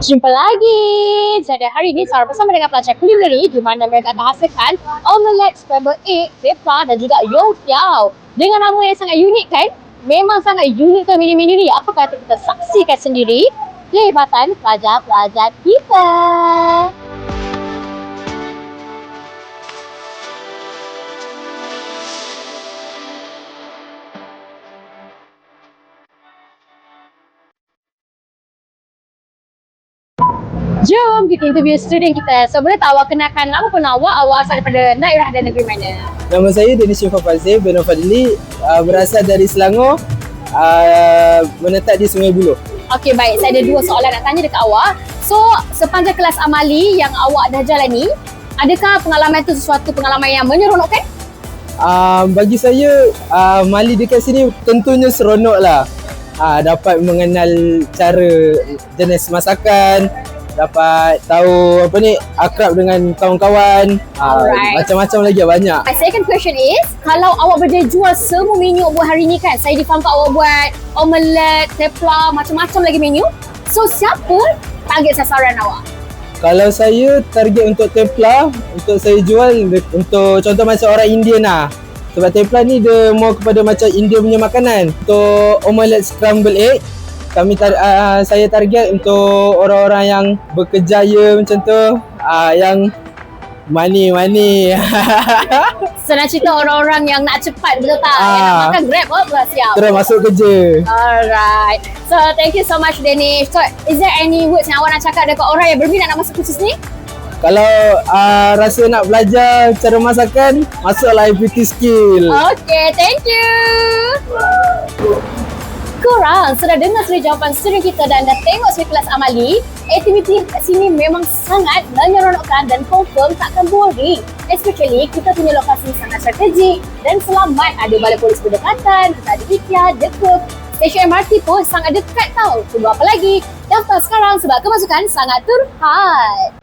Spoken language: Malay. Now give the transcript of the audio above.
Jumpa lagi. Jadi hari ini saya bersama dengan pelajar kulineri di mana mereka akan hasilkan omelette scrambled egg, pepla dan juga youtiao. Dengan nama yang sangat unik kan? Memang sangat unik kan menu-menu ni. Apa kata kita saksikan sendiri kehebatan pelajar-pelajar kita. Jom kita interview student kita. So boleh tak awak kenalkan nama pun awak, awak asal daripada daerah dan negeri mana? Nama saya Denis Syifa Fazil bin Fadli uh, berasal dari Selangor uh, menetap di Sungai Buloh. Okey baik, saya ada dua soalan nak tanya dekat awak. So sepanjang kelas amali yang awak dah jalani, adakah pengalaman itu sesuatu pengalaman yang menyeronokkan? Uh, bagi saya uh, mali dekat sini tentunya seronok lah. Uh, dapat mengenal cara jenis masakan, dapat tahu apa ni akrab dengan kawan-kawan. Uh, Alright. macam-macam lagi banyak. My second question is, kalau awak berjaya jual semua menu buat hari ni kan, saya difahamkan awak buat omelette, tepla, macam-macam lagi menu. So siapa target sasaran awak? Kalau saya target untuk templa untuk saya jual untuk contoh macam orang Indian lah. Sebab templa ni dia more kepada macam India punya makanan. Untuk omelette scramble egg kami tar- uh, saya target untuk orang-orang yang berkejaya macam tu uh, yang money money. Senang cerita orang-orang yang nak cepat betul tak? Yang nak Ah. makan grab oh, betul siap. Terus masuk kerja. Alright. So thank you so much Danish. So is there any words yang awak nak cakap dekat orang yang berminat nak masuk kursus ni? Kalau uh, rasa nak belajar cara masakan, masuklah IPT skill. Okay, thank you. Korang sudah dengar sudah jawapan student kita dan dah tengok sudah kelas amali. Aktiviti kat sini memang sangat menyeronokkan dan confirm takkan boring. Especially kita punya lokasi sangat strategik dan selamat. Ada balai polis berdekatan, kita ada IKEA, The. Stesen MRT pun sangat dekat tau. Tunggu apa lagi? Daftar sekarang sebab kemasukan sangat turhat.